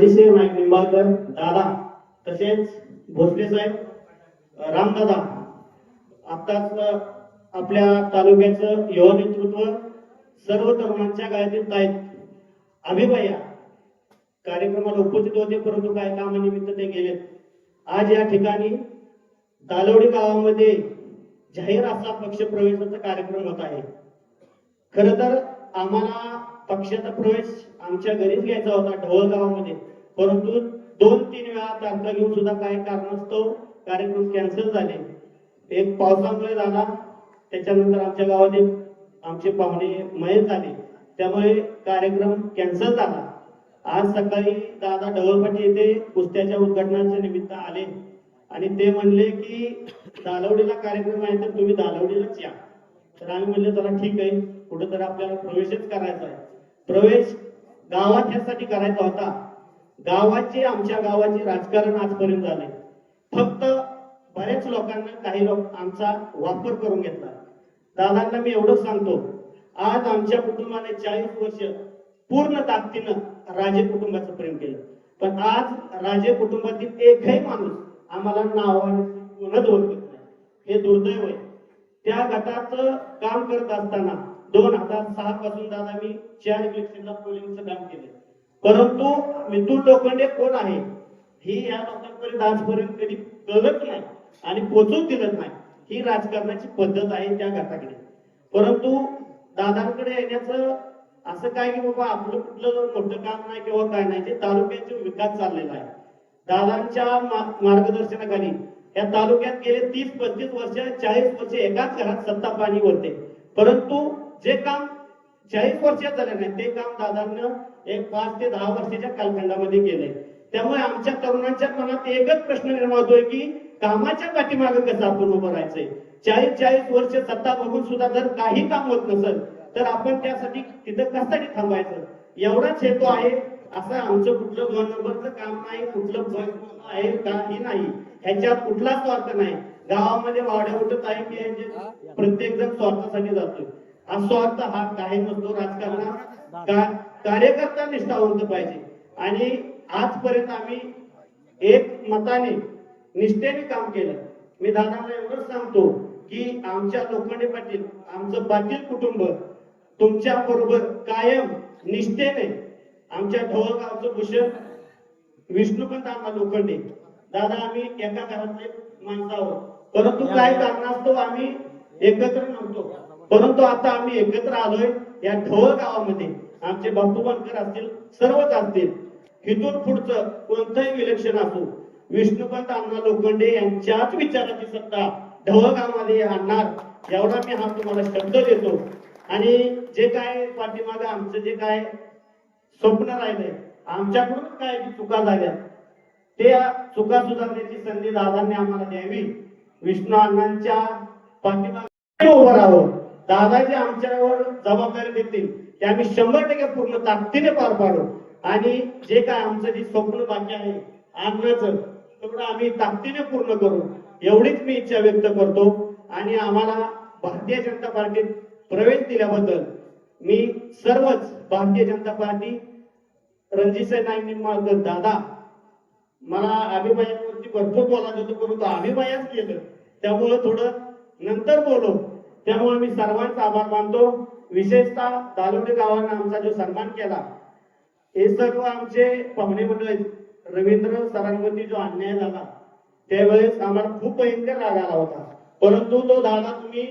रणजितसिंह नाईक निंबाळकर दादा तसेच भोसले साहेब रामदादा. आत्ताच आपल्या तालुक्याचं युवा नेतृत्व सर्व तरुणांच्या गायतीत आहेत. अभिभया कार्यक्रमाला उपस्थित होते परंतु काही कामानिमित्त ते गेले आज या ठिकाणी दालवडी गावामध्ये जाहीर असा पक्ष प्रवेशाचा कार्यक्रम होत आहे. खर तर आम्हाला पक्षाचा प्रवेश आमच्या घरीच घ्यायचा होता ढवळ गावामध्ये. परंतु दोन तीन वेळा तारखा घेऊन सुद्धा काही कारणास्तव कार्यक्रम कॅन्सल झाले. एक पावसामुळे झाला. त्याच्यानंतर आमच्या गावात एक आमचे पाहुणे मयत झाले. त्यामुळे कार्यक्रम कॅन्सल झाला. आज सकाळी दादा ढवळपाटी येथे कुस्त्याच्या उद्घाटनाच्या निमित्त आले. आणि ते म्हणले की दालवडीला कार्यक्रम आहे तर तुम्ही दालवडीलाच या. तर आम्ही म्हणले चला ठीक आहे. कुठेतरी आपल्याला प्रवेशच करायचा आहे. प्रवेश गावात यासाठी करायचा होता. गावाचे आमच्या गावाचे राजकारण आजपर्यंत झाले फक्त बऱ्याच लोकांना काही लोक आमचा वापर करून घेतला. दादांना मी एवढंच सांगतो आज आमच्या कुटुंबाने चाळीस वर्ष पूर्ण ताकदीनं राजे कुटुंबाचं प्रेम केलं. पण आज राजे कुटुंबातील एकही माणूस आम्हाला नावाने ओळखत नाही. हे दुर्दैव आहे. त्या गटाचं काम करत असताना दोन हजार सहा पासून दादा मी चार इलेक्शनला पोलिंगचं काम केलं. परंतु मिथुन लोखंडे कोण आहे? ही या लोकांपर्यंत आजपर्यंत कधी कळत नाही आणि पोचून दिलत नाही. ही राजकारणाची पद्धत आहे त्या गटाकडे. परंतु दादांकडे येण्याचं असं काय की बाबा आपलं कुठलं मोठं काम नाही किंवा काय नाही ते तालुक्याचे विकास चाललेला आहे. दादांच्या मार्गदर्शनाखाली या तालुक्यात गेले तीस पस्तीस वर्ष चाळीस वर्ष एकाच घरात सत्ता पाणी वरते परंतु जे काम चाळीस वर्षात झाले नाही ते काम दादांना एक पाच ते दहा वर्षाच्या कालखंडामध्ये केलंय. त्यामुळे आमच्या तरुणांच्या मनात एकच प्रश्न निर्माण होतोय की कामाच्या पाठीमागे कसं आपण उभं राहायचंय? चाळीस चाळीस वर्ष सत्ता बघून सुद्धा जर काही काम होत नसेल तर आपण त्यासाठी तिथं कशासाठी थांबायचं? एवढाच हेतू आहे. असं आमचं कुठलं दोन नंबरचं काम नाही कुठलं पद आहे काही नाही. ह्याच्यात कुठलाच स्वार्थ नाही. गावामध्ये वाड्या उठत आहे की प्रत्येक जण स्वार्थासाठी जातोय. हा स्वार्थ हा काही नसतो राजकारणात. का- कार्यकर्ता निष्ठावंत पाहिजे. आणि आजपर्यंत आम्ही एक मताने निष्ठेने काम केलं. मी दादाला एवढंच सांगतो की आमच्या लोखंडे पाटील आमचं पाटील कुटुंब तुमच्या बरोबर कायम निष्ठेने आमच्या ढवळ गावचं भूषण विष्णुपंत आम्हा लोखंडे. दादा आम्ही एका घरातले माणसं आहोत. परंतु काही कारणास्तव आम्ही एकत्र नव्हतो. परंतु आता आम्ही एकत्र आलोय या ढवळ गावामध्ये. आमचे बापू बनकर असतील सर्वच असतील. इथून पुढचं कोणतंही इलेक्शन असो विष्णुपंत अण्णा लोखंडे यांच्याच विचाराची सत्ता ढवळ गावामध्ये आणणार एवढा मी हा तुम्हाला शब्द देतो. आणि जे काय पाठीमागे आमचं जे काय स्वप्न राहिलंय आमच्याकडून काय चुका झाल्या त्या चुका सुधारण्याची संधी दादांनी आम्हाला द्यावी. विष्णू अण्णांच्या पाठीमागे उभं राहावं. दादाजी आमच्यावर जबाबदारी देतील. ते आम्ही शंभर टक्के पूर्ण ताकदीने पार पाडू. आणि जे काय आमचं जे स्वप्न बाकी आहे अण्णाचं तेवढं आम्ही ताकदीने पूर्ण करू. एवढीच मी इच्छा व्यक्त करतो. आणि आम्हाला भारतीय जनता पार्टीत प्रवेश दिल्याबद्दल मी सर्वच भारतीय जनता पार्टी रणजितसिंह नाईक निंबाळकर दादा मला अभिमायावरती भरपूर बोलायचं होतं परंतु अभिमायाच केलं. त्यामुळं थोडं नंतर बोलो. त्यामुळे मी सर्वांचा आभार मानतो विशेषतः दालोडे गावानं आमचा जो सन्मान केला हे सर्व आमचे पाहुणे मंडळ आहेत. रवींद्र सरांवरती जो अन्याय झाला त्यावेळेस आम्हाला खूप भयंकर राग आला होता परंतु तो दादा तुम्ही